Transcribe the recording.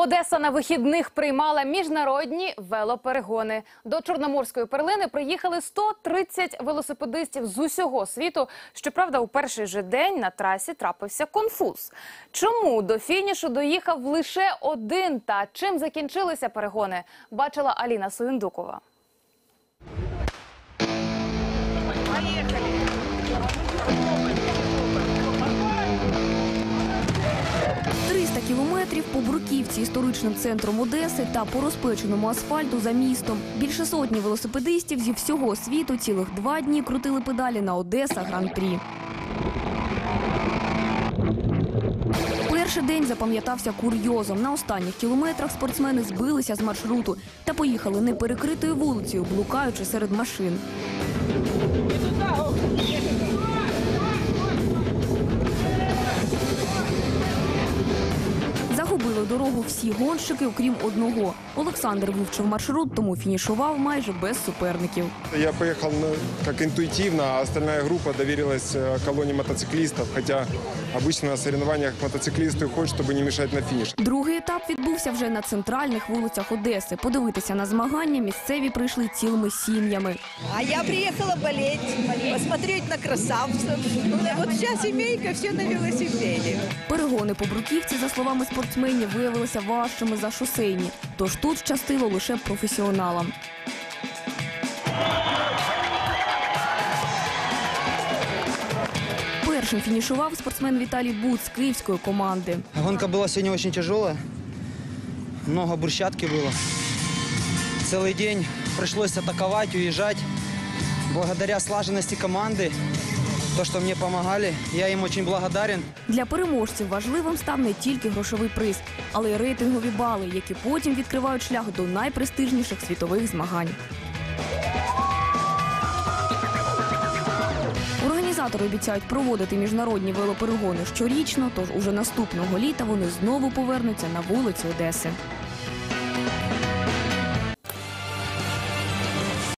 Одеса на вихідних приймала міжнародні велоперегони. До Чорноморської перлини приїхали 130 велосипедистів з усього світу. Щоправда, у перший же день на трасі трапився конфуз. Чому до фінішу доїхав лише один та чим закінчилися перегони, бачила Аліна Суєндукова. 300 кілометрів по Бруківці, історичним центром Одеси та по розпеченому асфальту за містом. Більше сотні велосипедистів зі всього світу цілих два дні крутили педалі на Одеса Гран-прі. Перший день запам'ятався курйозом. На останніх кілометрах спортсмени збилися з маршруту та поїхали неперекритою вулицею, блукаючи серед машин. дорогу всі гонщики, окрім одного. Олександр вивчив маршрут, тому фінішував майже без суперників. Я поехал ну, как интуитивно, а остальная группа доверилась э, колонне мотоциклистов, хотя обычно на соревнованиях мотоциклисты уходят, чтобы не мешать на финиш. Другий етап відбувся вже на центральних вулицях Одеси. Подивитися на змагання місцеві прийшли цілими сім'ями. А я приехала болеть, посмотреть на красавцев. Ну, Вот вся семейка, все на велосипеде. Перегони по бруківці, за словами спортсменів, виявилися важчими за шосейні. Тож тут щастило лише професіоналам. Першим фінішував спортсмен Віталій Буц з київської команди. Гонка была сегодня очень тяжелая. Много брусчатки было. Целый день пришлось атаковать, уезжать. Благодаря слаженности команды, то, что мне помогали, я им очень благодарен. Для переможців важливим став не тільки грошовий приз, але й рейтингові бали, які потім відкривають шлях до найпрестижніших світових змагань. Організатори обіцяють проводити міжнародні велоперегони щорічно, тож уже наступного літа вони знову повернуться на вулиці Одеси.